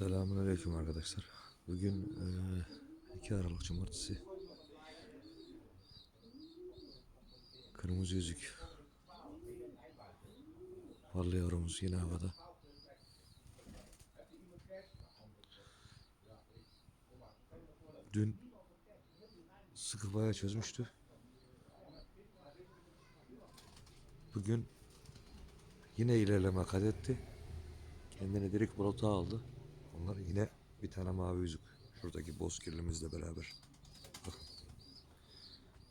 Selamünaleyküm arkadaşlar. Bugün eee, 2 Aralık Cumartesi. Kırmızı yüzük. Ballı yavrumuz yine havada. Dün sıkı bayağı çözmüştü. Bugün yine ilerleme kat etti. Kendini direkt buluta aldı. Onlar yine bir tane mavi yüzük. Şuradaki bozkirlimizle beraber. Bakın.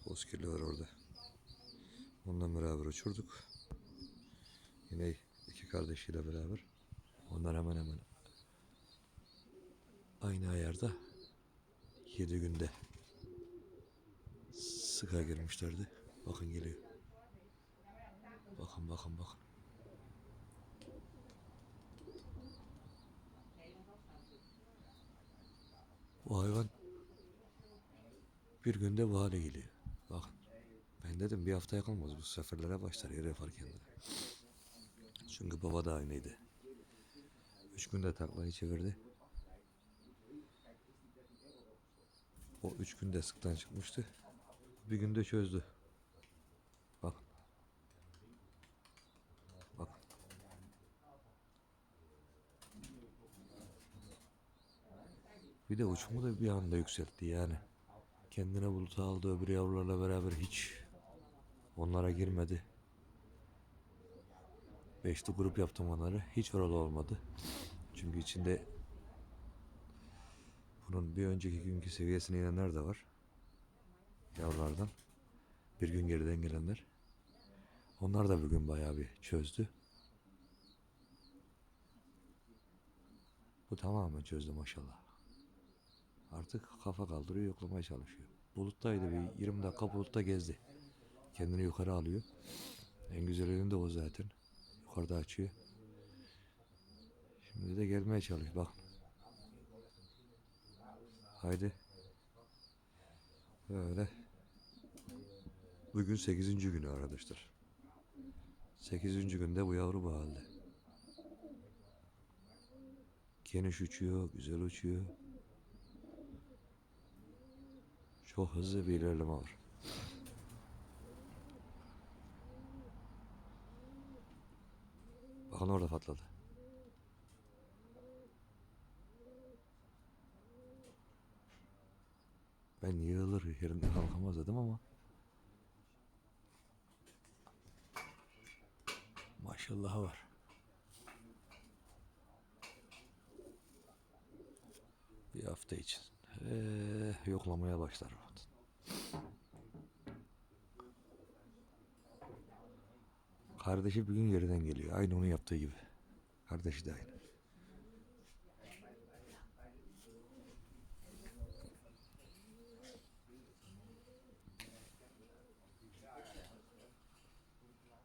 Bozkirli var orada. Onunla beraber uçurduk. Yine iki kardeşiyle beraber. Onlar hemen hemen aynı ayarda 7 günde sıka girmişlerdi. Bakın geliyor. Bakın bakın bakın. Bu hayvan bir günde bu hale geliyor. Bakın. Ben dedim bir haftaya kalmaz bu seferlere başlar yer yapar kendine. Çünkü baba da aynıydı. Üç günde taklayı çevirdi. O üç günde sıktan çıkmıştı. Bir günde çözdü. Bak. Bak. Bir de uçumu da bir anda yükseltti yani. Kendine buluta aldı öbür yavrularla beraber hiç onlara girmedi. Beşli grup yaptım onları. Hiç oralı olmadı. Çünkü içinde bunun bir önceki günkü seviyesine inenler de var. Yavrulardan. Bir gün geriden gelenler. Onlar da bugün bayağı bir çözdü. Bu tamamen çözdü maşallah. Artık kafa kaldırıyor, yoklamaya çalışıyor. Buluttaydı bir 20 dakika bulutta gezdi. Kendini yukarı alıyor. En güzelinin de o zaten. Yukarıda açıyor. Şimdi de gelmeye çalışıyor. Bak. Haydi. Böyle. Bugün 8. günü arkadaşlar. 8. günde bu yavru bu halde. Geniş uçuyor, güzel uçuyor. Çok hızlı bir ilerleme var. Bakın orada patladı. Ben yığılır yerinden kalkamaz dedim ama maşallah var. Bir hafta için. Ee, yoklamaya başlar. Kardeşi bir gün geriden geliyor. Aynı onun yaptığı gibi. Kardeşi de aynı.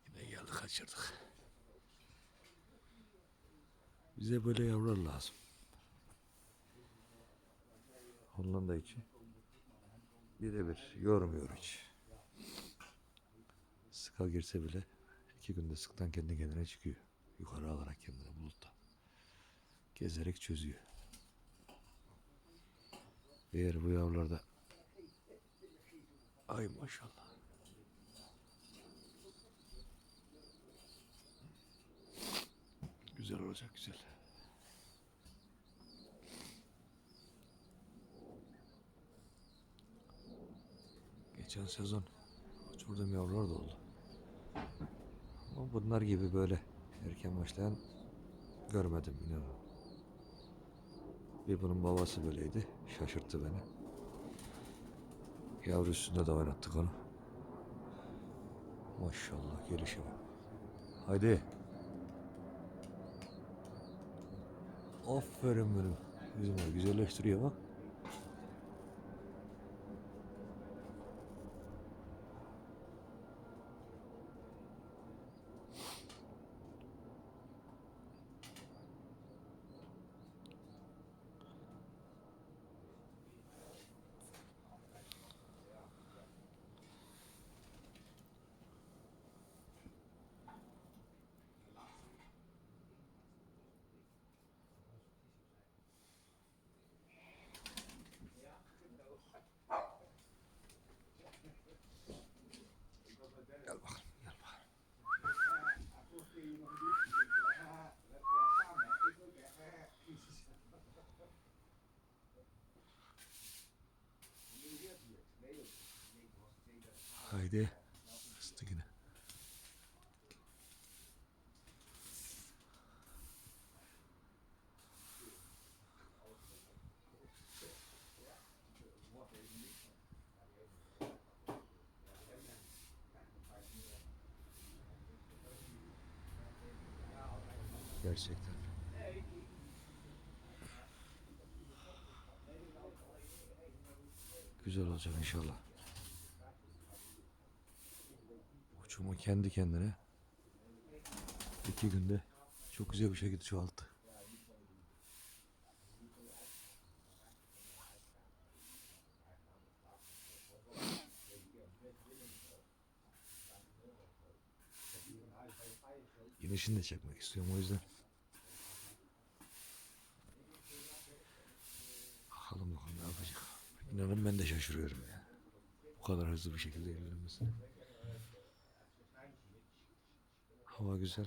Yine geldi kaçırdık. Bize böyle yavrular lazım. Hollanda içi. Birebir yormuyor hiç. Sıka girse bile iki günde sıktan kendi kendine çıkıyor. Yukarı alarak kendini bulutta. Gezerek çözüyor. Eğer bu yavrularda Ay maşallah. Güzel olacak güzel. Geçen sezon uçurduğum yavrular da oldu. Ama bunlar gibi böyle erken başlayan görmedim inanın. Bir bunun babası böyleydi. Şaşırttı beni. Yavru üstünde de oynattık onu. Maşallah gelişe bak. Haydi. Aferin benim. Yüzüme güzelleştiriyor bak. Gerçekten. Güzel olacak inşallah. Uçumu kendi kendine iki günde çok güzel bir şekilde çoğalttı. İnişini de çekmek istiyorum o yüzden. Bakalım bakalım ne yapacak. İnanın ben de şaşırıyorum ya. Bu kadar hızlı bir şekilde ilerlemesine. Hava güzel.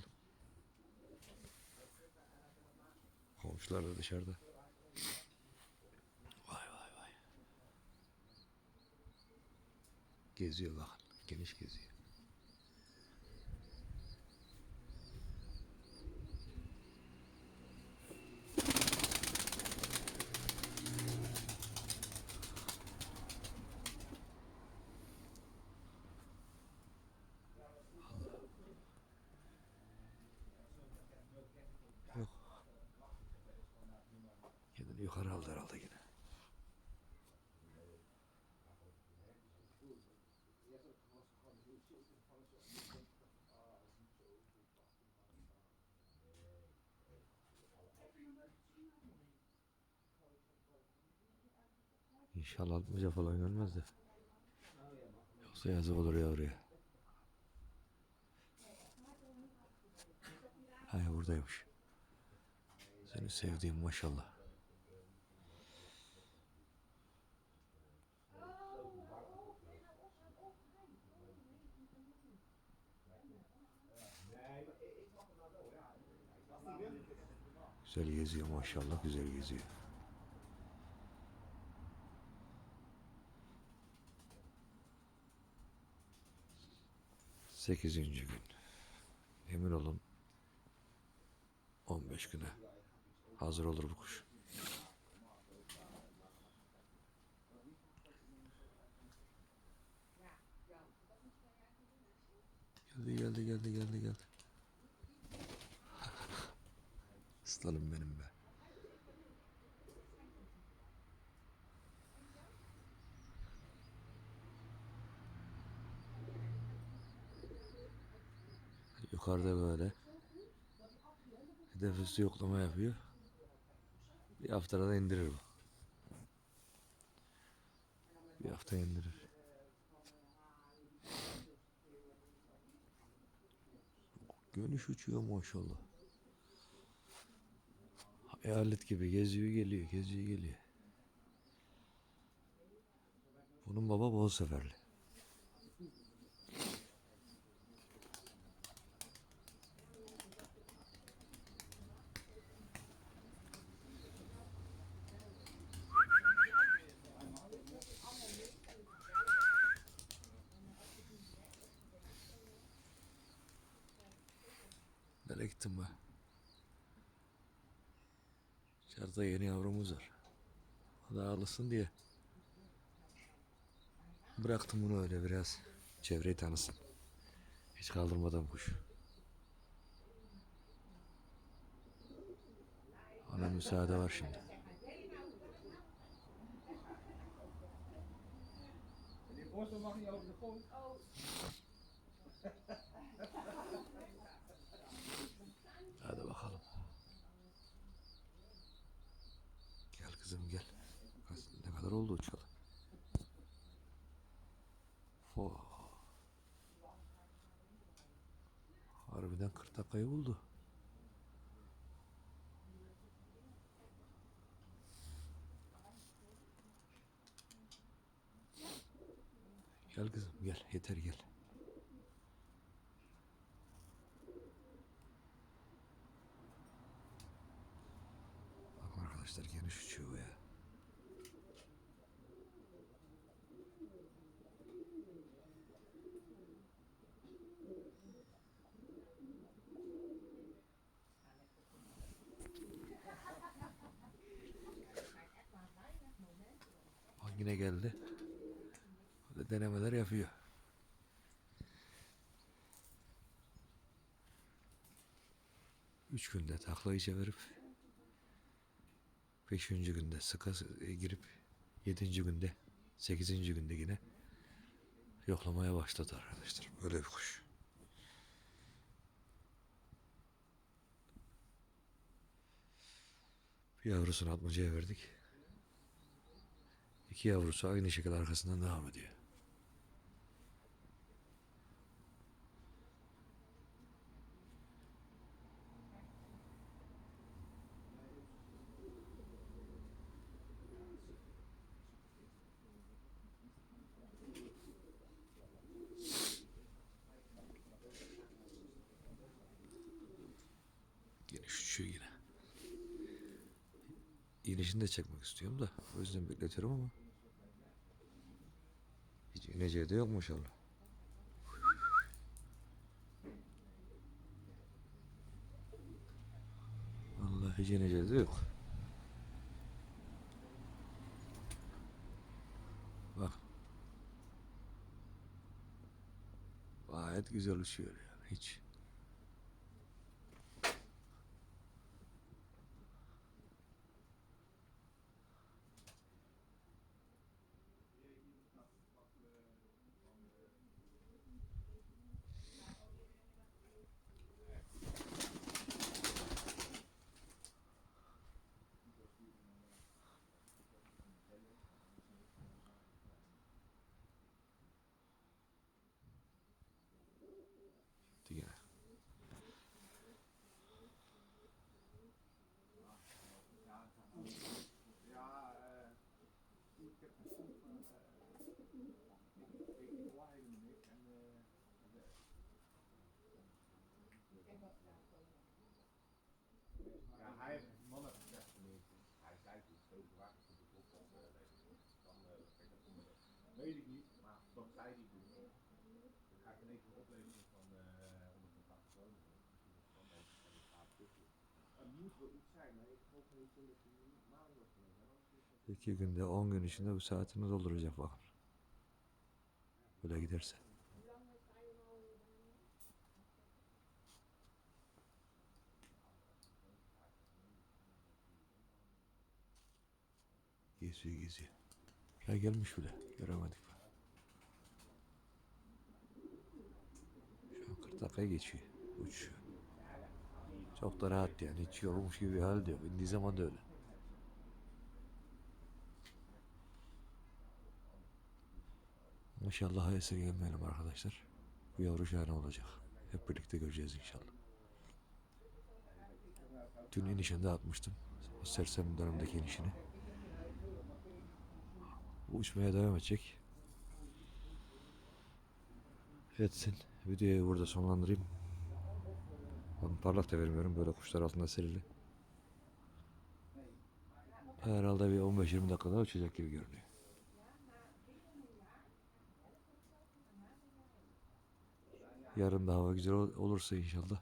Komşular da dışarıda. Vay vay vay. Geziyor bakın. Geniş geziyor. Yok. Kendini yukarı aldı herhalde yine. İnşallah atmaca falan görmez de. Yoksa yazık olur yavruya. Hay buradaymış. Seni sevdiğim maşallah. Güzel geziyor maşallah güzel geziyor. Sekizinci gün. Emin olun 15 güne hazır olur bu kuş. Geldi geldi geldi geldi geldi. Aslanım benim be. Yukarıda böyle Hedef yoklama yapıyor. Bir haftada da indirir bu. Bir hafta indirir. Gönüş uçuyor maşallah. Hayalet gibi geziyor geliyor, geziyor geliyor. Bunun baba bol seferli. İçeride yeni yavrumuz var. O da ağlasın diye. Bıraktım bunu öyle biraz. Çevreyi tanısın. Hiç kaldırmadan kuş. Ona müsaade var şimdi. Grond. Hadi bakalım. Gel kızım gel. Ne kadar oldu uçalı? Oh. Harbiden 40 dakikayı buldu. Gel kızım gel yeter gel. Bastard gerne Schuhe. Yine geldi. Böyle denemeler yapıyor. Üç günde taklayı çevirip beşinci günde sıka sı- girip yedinci günde sekizinci günde yine yoklamaya başladı arkadaşlar. Böyle bir kuş. Bir yavrusunu atmacaya verdik. İki yavrusu aynı şekilde arkasından devam ediyor. Uçuyor yine. İnişini de çekmek istiyorum da o yüzden bekletiyorum ama hiç ineceği de yok maşallah. Vallahi hiç ineceği de yok. Bak. Gayet güzel uçuyor yani hiç. Gitti gene. Ja, eh, ik heb een soep, eh, ik ik hoor helemaal niks. En, eh, de- Ja, hij heeft mannen gezegd hij zei is zo wakker voor de eh, weet ik. dan kijk, dat komt er- weet ik niet, maar dat zei hij toen. Dan ga ik in één keer een oplevering van 180 kronen doen. Misschien het dan even van de tussen. Er moet wel iets zijn, maar ik hoop niet dat het maand wordt. İki günde, on gün içinde bu saatini dolduracak bakın. Böyle giderse. Geziyor geziyor. Ya gelmiş bile. Göremedik. Şu an 40 dakika geçiyor. Uçuyor. Çok da rahat yani. Hiç yorulmuş gibi bir hal de yok. İndiği zaman da öyle. İnşallah esirgemeyelim arkadaşlar. Bu yavru şahane olacak. Hep birlikte göreceğiz inşallah. Dün inişinde atmıştım. O sersem dönemdeki inişini. Uçmaya devam edecek. Etsin. Videoyu burada sonlandırayım. Ben parlak da vermiyorum. Böyle kuşlar altında serili. Herhalde bir 15-20 dakikada uçacak gibi görünüyor. Yarın da hava güzel ol- olursa inşallah.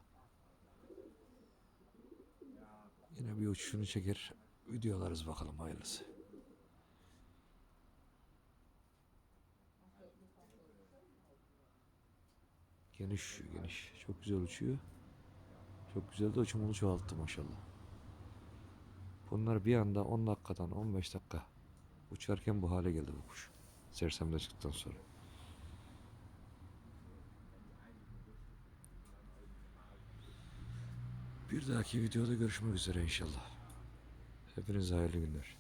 Yine bir uçuşunu çeker. Videolarız bakalım hayırlısı. Geniş geniş. Çok güzel uçuyor. Çok güzel de uçumunu çoğalttı maşallah. Bunlar bir anda 10 dakikadan 15 dakika uçarken bu hale geldi bu kuş. Sersemde çıktıktan sonra. Bir dahaki videoda görüşmek üzere inşallah. Hepinize hayırlı günler.